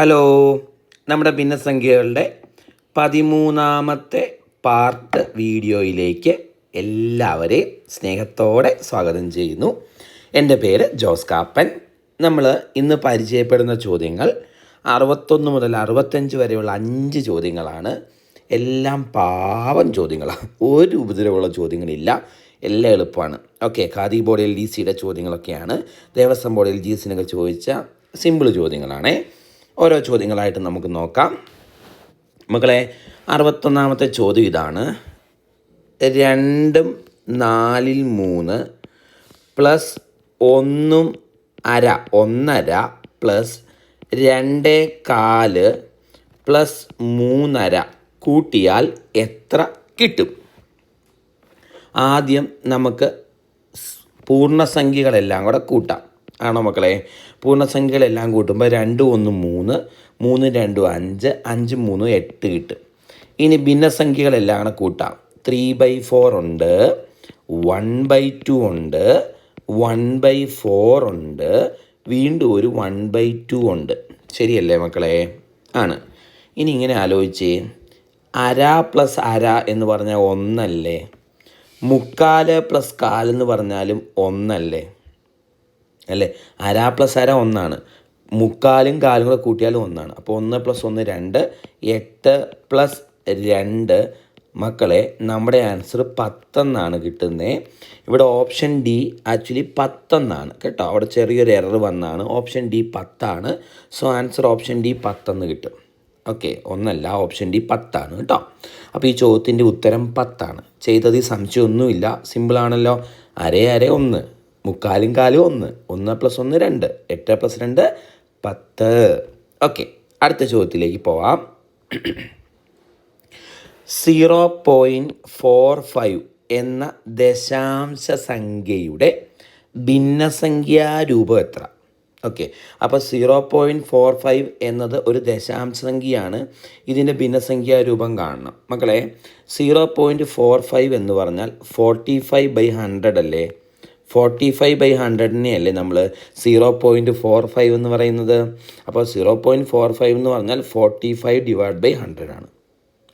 Hello നമ്മുടെ ഭിന്നസംഖ്യകളുടെ പതിമൂന്നാമത്തെ part വീഡിയോയിലേക്ക് എല്ലാവരെയും സ്നേഹത്തോടെ സ്വാഗതം ചെയ്യുന്നു. എന്റെ പേര് ജോസ് കാപ്പൻ. നമ്മൾ ഇന്ന് പരിചയപ്പെടുന്ന ചോദ്യങ്ങൾ അറുപത്തൊന്ന് മുതൽ അറുപത്തഞ്ച് വരെയുള്ള അഞ്ച് ചോദ്യങ്ങളാണ്. എല്ലാം പാവം ചോദ്യങ്ങളാണ്. ഒരു ഉപദ്രവമുള്ള ചോദ്യങ്ങളില്ല. എല്ലാം എളുപ്പമാണ്. Okay Khadi board L D സിയുടെ ചോദ്യങ്ങളൊക്കെയാണ്. ദേവസ്വം ബോർഡ് എൽ ജി എസിനൊക്കെ ചോദിച്ച സിമ്പിൾ ചോദ്യങ്ങളാണേ. ഓരോ ചോദ്യങ്ങളായിട്ട് നമുക്ക് നോക്കാം. മക്കളെ അറുപത്തൊന്നാമത്തെ ചോദ്യം ഇതാണ്. രണ്ടും നാലിൽ മൂന്ന് പ്ലസ് ഒന്നും അര ഒന്നര പ്ലസ് രണ്ടേ കാൽ പ്ലസ് മൂന്നര കൂട്ടിയാൽ എത്ര കിട്ടും? ആദ്യം നമുക്ക് പൂർണസംഖ്യകളെല്ലാം കൂടെ കൂട്ടാം. ആണോ മക്കളെ? പൂർണസംഖ്യകളെല്ലാം കൂട്ടുമ്പോൾ രണ്ട് ഒന്ന് മൂന്ന്. മൂന്ന് രണ്ടും അഞ്ച്. അഞ്ച് മൂന്ന് എട്ട് കിട്ടും. ഇനി ഭിന്നസംഖ്യകളെല്ലാം കൂടെ കൂട്ടാം. ത്രീ ബൈ ഫോർ ഉണ്ട്. വൺ ബൈ ടു ഉണ്ട്. വൺ ബൈ ഫോർ ഉണ്ട്. വീണ്ടും ഒരു വൺ ബൈ ടു ഉണ്ട്. ശരിയല്ലേ മക്കളെ? ആണ്. ഇനി ഇങ്ങനെ ആലോചിച്ച്. അര പ്ലസ് അര എന്ന് പറഞ്ഞാൽ ഒന്നല്ലേ? മുക്കാൽ പ്ലസ് കാലെന്ന് പറഞ്ഞാലും ഒന്നല്ലേ? അല്ലേ? അര പ്ലസ് അര ഒന്നാണ്. മുക്കാലും കാലും കൂടെ കൂട്ടിയാലും ഒന്നാണ്. അപ്പോൾ ഒന്ന് പ്ലസ് ഒന്ന് രണ്ട് എട്ട് പ്ലസ് രണ്ട്. മക്കളെ നമ്മുടെ ആൻസർ പത്തെന്നാണ് കിട്ടുന്നത് ഇവിടെ ഓപ്ഷൻ ഡി ആക്ച്വലി പത്തെന്നാണ്. കേട്ടോ? അവിടെ ചെറിയൊരു എറർ വന്നാണ്. ഓപ്ഷൻ ഡി പത്താണ്. സോ ആൻസർ ഓപ്ഷൻ ഡി പത്തെന്ന് കിട്ടും. ഓക്കെ ഒന്നല്ല ഓപ്ഷൻ ഡി പത്താണ് കേട്ടോ. അപ്പോൾ ഈ ചോദ്യത്തിന്റെ ഉത്തരം പത്താണ്. ചെയ്തത് സംശയമൊന്നുമില്ല. സിമ്പിളാണല്ലോ അരേ അരേ ഒന്ന്. മുക്കാലും കാലും ഒന്ന്. ഒന്ന് പ്ലസ് ഒന്ന് രണ്ട്. എട്ട് പ്ലസ് രണ്ട് പത്ത്. ഓക്കെ അടുത്ത ചോദ്യത്തിലേക്ക് പോവാം. സീറോ പോയിന്റ് ഫോർ ഫൈവ് എന്ന ദശാംശ സംഖ്യയുടെ ഭിന്നസംഖ്യാ രൂപം എത്ര? ഓക്കെ അപ്പോൾ സീറോ പോയിന്റ് ഫോർ ഫൈവ് എന്നത് ഒരു ദശാംശ സംഖ്യയാണ്. ഇതിന്റെ ഭിന്നസംഖ്യാ രൂപം കാണണം. മക്കളെ സീറോ പോയിന്റ് ഫോർ ഫൈവ് എന്ന് പറഞ്ഞാൽ ഫോർട്ടി ഫൈവ് ബൈ ഹൺഡ്രഡ് അല്ലേ? ഫോർട്ടി ഫൈവ് ബൈ ഹൺഡ്രഡിനെ അല്ലേ നമ്മൾ സീറോ പോയിന്റ് ഫോർ ഫൈവ് എന്ന് പറയുന്നത്? അപ്പോൾ സീറോ പോയിന്റ് ഫോർ ഫൈവ് എന്ന് പറഞ്ഞാൽ forty five divide by hundred ആണ്.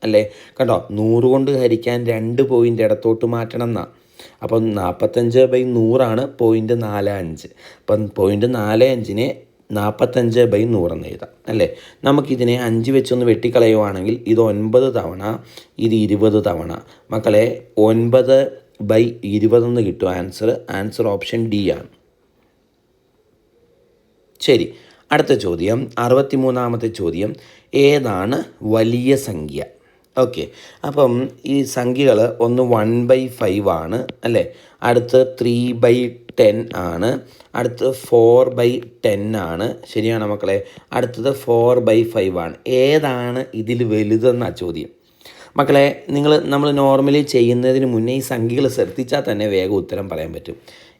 അല്ലേ? കണ്ടോ? നൂറ് കൊണ്ട് ഹരിക്കാൻ രണ്ട് പോയിന്റ് ഇടത്തോട്ട് മാറ്റണം എന്നാണ് അപ്പം നാൽപ്പത്തഞ്ച് ബൈ നൂറാണ് പോയിന്റ് നാല് അഞ്ച് അപ്പം പോയിന്റ് നാല് അഞ്ചിനെ നാൽപ്പത്തഞ്ച് ബൈ നൂറെന്ന് എഴുതാം. അല്ലേ? നമുക്കിതിനെ അഞ്ച് വെച്ചൊന്ന് വെട്ടിക്കളയുവാണെങ്കിൽ ഇത് ഒൻപത് തവണ ഇത് ഇരുപത് തവണ. മക്കളെ ഒൻപത് ബൈ ഇരുപതെന്ന് കിട്ടും. ആൻസർ ആൻസർ ഓപ്ഷൻ ഡി ആണ്. ശരി. അടുത്ത ചോദ്യം അറുപത്തിമൂന്നാമത്തെ ചോദ്യം ഏതാണ് വലിയ സംഖ്യ? ഓക്കെ അപ്പം ഈ സംഖ്യകൾ ഒന്ന് വൺ ബൈ ഫൈവ് ആണ് അല്ലേ? അടുത്ത് ത്രീ ബൈ ടെൻ ആണ് അടുത്ത് ഫോർ ബൈ ടെൻ ആണ്. ശരിയാണ് മക്കളെ? അടുത്തത് ഫോർ ബൈ ഫൈവ് ആണ്. ഏതാണ് ഇതിൽ വലുതെന്നാ ചോദ്യം. മക്കളെ നിങ്ങൾ നമ്മൾ നോർമലി ചെയ്യുന്നതിന് മുന്നേ ഈ സംഖ്യകൾ ശ്രദ്ധിച്ചാൽ തന്നെ വേഗം ഉത്തരം പറയാൻ പറ്റും.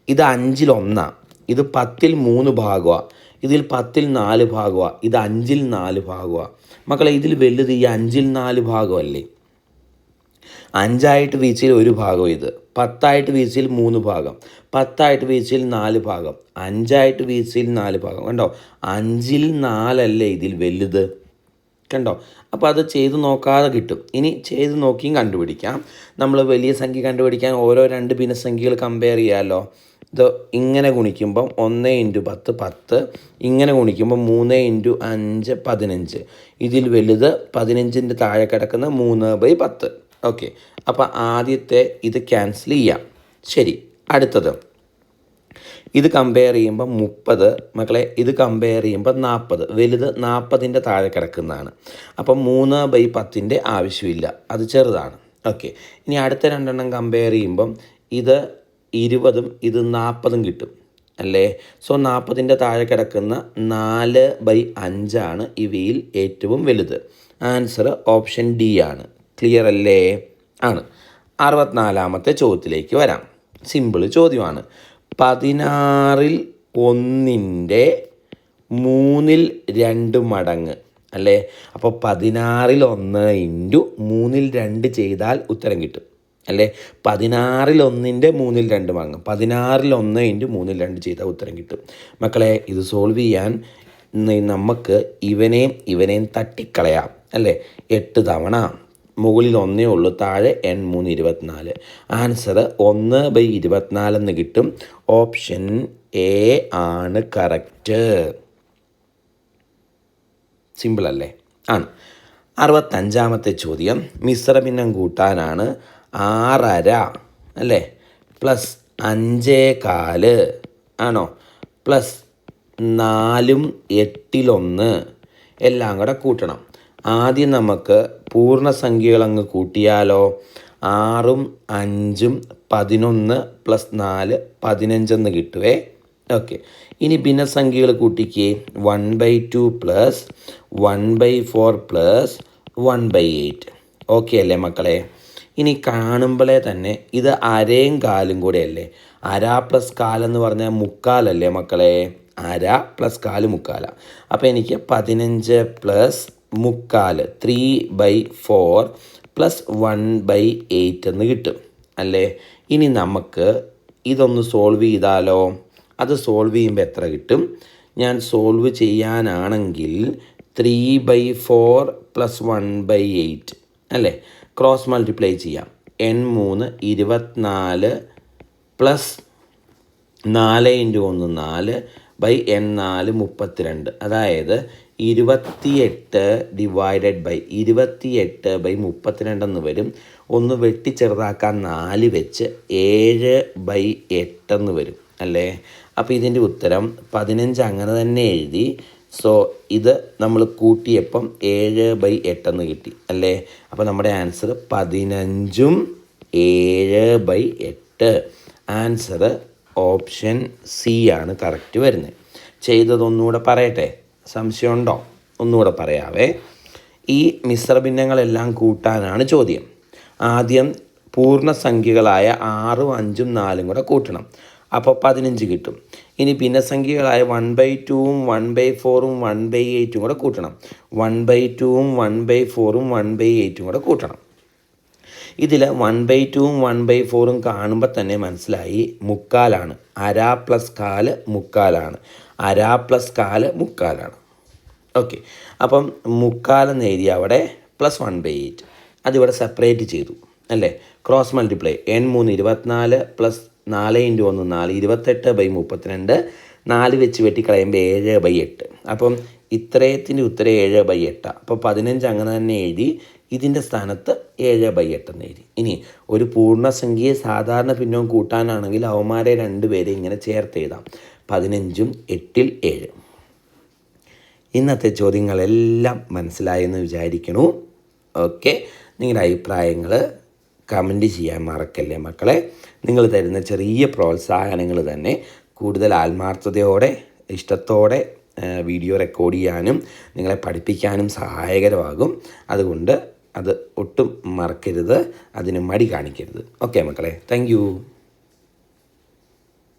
ഇത് അഞ്ചിൽ ഒന്നാണ് ഇത് പത്തിൽ മൂന്ന് ഭാഗമാണ് ഇതിൽ പത്തിൽ നാല് ഭാഗമാണ് ഇത് അഞ്ചിൽ നാല് ഭാഗമാണ് മക്കളെ ഇതിൽ വലുത് ഈ അഞ്ചിൽ നാല് ഭാഗമല്ലേ? അഞ്ചായിട്ട് വീഴ്ചയിൽ ഒരു ഭാഗം ഇത് പത്തായിട്ട് വീഴ്ചയിൽ മൂന്ന് ഭാഗം പത്തായിട്ട് വീഴ്ചയിൽ നാല് ഭാഗം അഞ്ചായിട്ട് വീഴ്ചയിൽ നാല് ഭാഗം. കണ്ടോ? അഞ്ചിൽ നാലല്ലേ ഇതിൽ വലുത്? കണ്ടോ? അപ്പോൾ അത് ചെയ്ത് നോക്കാതെ കിട്ടും. ഇനി ചെയ്ത് നോക്കിയും കണ്ടുപിടിക്കാം. നമ്മൾ വലിയ സംഖ്യ കണ്ടുപിടിക്കാൻ ഓരോ രണ്ട് ഭിന്നസംഖ്യകൾ കമ്പയർ ചെയ്യാമല്ലോ ഇത് ഇങ്ങനെ ഗുണിക്കുമ്പം ഒന്ന് ഇന്റു പത്ത് പത്ത്. ഇങ്ങനെ ഗുണിക്കുമ്പോൾ മൂന്ന് ഇന്റു അഞ്ച് പതിനഞ്ച്. ഇതിൽ വലുത് പതിനഞ്ചിന്റെ താഴെ കിടക്കുന്ന മൂന്ന് ബൈ പത്ത്. ഓക്കെ. അപ്പോൾ ആദ്യത്തെ ഇത് ക്യാൻസൽ ചെയ്യാം. ശരി. അടുത്തത്. ഇത് കമ്പയർ ചെയ്യുമ്പോൾ മുപ്പത്. മക്കളെ ഇത് കമ്പയർ ചെയ്യുമ്പോൾ നാൽപ്പത് വലുത് നാൽപ്പതിന്റെ താഴെ കിടക്കുന്നതാണ്. അപ്പം മൂന്ന് ബൈ പത്തിന്റെ ആവശ്യമില്ല. അത് ചെറുതാണ്. ഓക്കെ ഇനി അടുത്ത രണ്ടെണ്ണം കമ്പയർ ചെയ്യുമ്പം ഇത് ഇരുപതും ഇത് നാൽപ്പതും കിട്ടും. അല്ലേ? സോ നാൽപ്പതിന്റെ താഴെ കിടക്കുന്ന നാല് ബൈ അഞ്ചാണ് ഇവയിൽ ഏറ്റവും വലുത്. ആൻസർ ഓപ്ഷൻ ഡി ആണ്. ക്ലിയർ അല്ലേ? ആണ്. അറുപത്തിനാലാമത്തെ ചോദ്യത്തിലേക്ക് വരാം. സിമ്പിൾ ചോദ്യമാണ്. പതിനാറിൽ ഒന്നിന്റെ മൂന്നിൽ രണ്ട് മടങ്ങ് അല്ലേ? അപ്പോൾ പതിനാറിൽ ഒന്ന് ഇന്റു മൂന്നിൽ രണ്ട് ചെയ്താൽ ഉത്തരം കിട്ടും അല്ലേ? പതിനാറിൽ ഒന്നിന്റെ മൂന്നിൽ രണ്ട് മടങ്ങ് പതിനാറിൽ ഒന്ന് ഇന്റു മൂന്നിൽ രണ്ട് ചെയ്താൽ ഉത്തരം കിട്ടും. മക്കളെ ഇത് സോൾവ് ചെയ്യാൻ നമുക്ക് ഇവനെയും ഇവനെയും തട്ടിക്കളയാം അല്ലേ? എട്ട് തവണ മുകളിൽ ഒന്നേ ഉള്ളൂ താഴെ എൺ മൂന്ന് ഇരുപത്തിനാല്. ആൻസർ ഒന്ന് ബൈ ഇരുപത്തിനാലെന്ന് കിട്ടും. ഓപ്ഷൻ എ ആണ് കറക്റ്റ്. സിമ്പിൾ അല്ലേ ആണ്. അറുപത്തഞ്ചാമത്തെ ചോദ്യം. മിശ്രഭിന്നം കൂട്ടാനാണ് ആറര അല്ലേ? പ്ലസ് അഞ്ചേ കാൽ ആണോ? പ്ലസ് നാലും എട്ടിലൊന്ന്. എല്ലാം കൂടെ കൂട്ടണം. ആദ്യം നമുക്ക് പൂർണസംഖ്യകൾ അങ്ങ് കൂട്ടിയാലോ? ആറും അഞ്ചും പതിനൊന്ന് പ്ലസ് നാല് പതിനഞ്ചെന്ന് കിട്ടുവേ. ഓക്കെ ഇനി ഭിന്നസംഖ്യകൾ കൂട്ടിക്കേ. One by two plus one by four plus one by eight okay അല്ലേ മക്കളെ? ഇനി കാണുമ്പോഴേ തന്നെ ഇത് അരയും കാലും കൂടെ അല്ലേ? അര പ്ലസ് കാലെന്ന് പറഞ്ഞാൽ മുക്കാലല്ലേ മക്കളെ? അര പ്ലസ് കാൽ മുക്കാല. അപ്പോൾ എനിക്ക് പതിനഞ്ച് പ്ലസ് മുക്കാൽ three by four plus one by eight എന്ന് കിട്ടും. അല്ലേ? ഇനി നമുക്ക് ഇതൊന്ന് സോൾവ് ചെയ്താലോ? അത് സോൾവ് ചെയ്യുമ്പോൾ എത്ര കിട്ടും? ഞാൻ സോൾവ് ചെയ്യാനാണെങ്കിൽ three by four plus one by eight അല്ലേ? ക്രോസ് മൾട്ടിപ്ലൈ ചെയ്യാം. എൺ മൂന്ന് ഇരുപത്തിനാല് പ്ലസ് നാല് ഇന്റു ഒന്ന് നാല് ബൈ എൺ നാല് മുപ്പത്തിരണ്ട്. അതായത് ഇരുപത്തിയെട്ട് ഡിവൈഡഡ് ബൈ ഇരുപത്തിയെട്ട് ബൈ മുപ്പത്തിരണ്ടെന്ന് വരും. ഒന്ന് വെട്ടി ചെറുതാക്കാൻ നാല് വെച്ച് ഏഴ് ബൈ എട്ടെന്ന് വരും അല്ലേ? അപ്പോൾ ഇതിന്റെ ഉത്തരം പതിനഞ്ച് അങ്ങനെ തന്നെ എഴുതി. സോ ഇത് നമ്മൾ കൂട്ടിയപ്പം ഏഴ് ബൈ എട്ടെന്ന് കിട്ടി അല്ലേ? അപ്പോൾ നമ്മുടെ ആൻസർ പതിനഞ്ചും ഏഴ് ബൈ എട്ട്. ആൻസർ ഓപ്ഷൻ സി ആണ് കറക്റ്റ് വരുന്നത്. ചെയ്തതൊന്നുകൂടെ പറയട്ടെ. സംശയമുണ്ടോ? ഒന്നുകൂടെ പറയാവേ. ഈ മിശ്രഭിന്നങ്ങളെല്ലാം കൂട്ടാനാണ് ചോദ്യം. ആദ്യം പൂർണസംഖ്യകളായ ആറും അഞ്ചും നാലും കൂടെ കൂട്ടണം. അപ്പോൾ പതിനഞ്ച് കിട്ടും. ഇനി ഭിന്നസംഖ്യകളായ വൺ ബൈ ടൂവും വൺ ബൈ ഫോറും വൺ ബൈ എയ്റ്റും കൂടെ കൂട്ടണം. വൺ ബൈ ടൂവും വൺ ബൈ ഫോറും വൺ ബൈ എയ്റ്റും കൂടെ കൂട്ടണം. ഇതിൽ വൺ ബൈ ടൂവും വൺ ബൈ ഫോറും കാണുമ്പോൾ തന്നെ മനസ്സിലായി മുക്കാലാണ്. അര പ്ലസ് കാൽ മുക്കാലാണ്. അര പ്ലസ് കാൽ മുക്കാലാണ്. ഓക്കെ അപ്പം മുക്കാലെന്ന് ഏരിയ അവിടെ പ്ലസ് വൺ ബൈ എയ്റ്റ് അതിവിടെ സെപ്പറേറ്റ് ചെയ്തു. അല്ലേ? ക്രോസ് മൾട്ടിപ്ലൈ എൺ മൂന്ന് ഇരുപത്തിനാല് പ്ലസ് നാല് ഇന്റു ഒന്ന് നാല് ഇരുപത്തെട്ട് ബൈ മുപ്പത്തിരണ്ട്. നാല് വെച്ച് വെട്ടിക്കളയുമ്പോൾ ഏഴ് ബൈ എട്ട്. അപ്പം ഇത്രയത്തിന്റെ ഉത്തരം ഏഴ് ബൈ എട്ടാണ് അപ്പോൾ പതിനഞ്ച് അങ്ങനെ തന്നെ എഴുതി ഇതിന്റെ സ്ഥാനത്ത് ഏഴ് ബൈ എട്ട് എന്ന് എഴുതി. ഇനി ഒരു പൂർണസംഖ്യയെ സാധാരണ പിന്നോം കൂട്ടാനാണെങ്കിൽ അവന്മാരെ രണ്ടുപേരെ ഇങ്ങനെ ചേർത്ത് എഴുതാം. പതിനഞ്ചും എട്ടിൽ ഏഴ്. ഇന്നത്തെ ചോദ്യങ്ങളെല്ലാം മനസ്സിലായെന്ന് വിചാരിക്കണു. ഓക്കെ. നിങ്ങളുടെ അഭിപ്രായങ്ങൾ കമന്റ് ചെയ്യാൻ മറക്കല്ലേ മക്കളെ? നിങ്ങൾ തരുന്ന ചെറിയ പ്രോത്സാഹനങ്ങൾ തന്നെ കൂടുതൽ ആത്മാർത്ഥതയോടെ ഇഷ്ടത്തോടെ വീഡിയോ റെക്കോർഡ് ചെയ്യാനും നിങ്ങളെ പഠിപ്പിക്കാനും സഹായകരമാകും. അതുകൊണ്ട് അത് ഒട്ടും മറക്കരുത്. അതിന് മടി കാണിക്കരുത്. ഓക്കെ മക്കളെ. താങ്ക്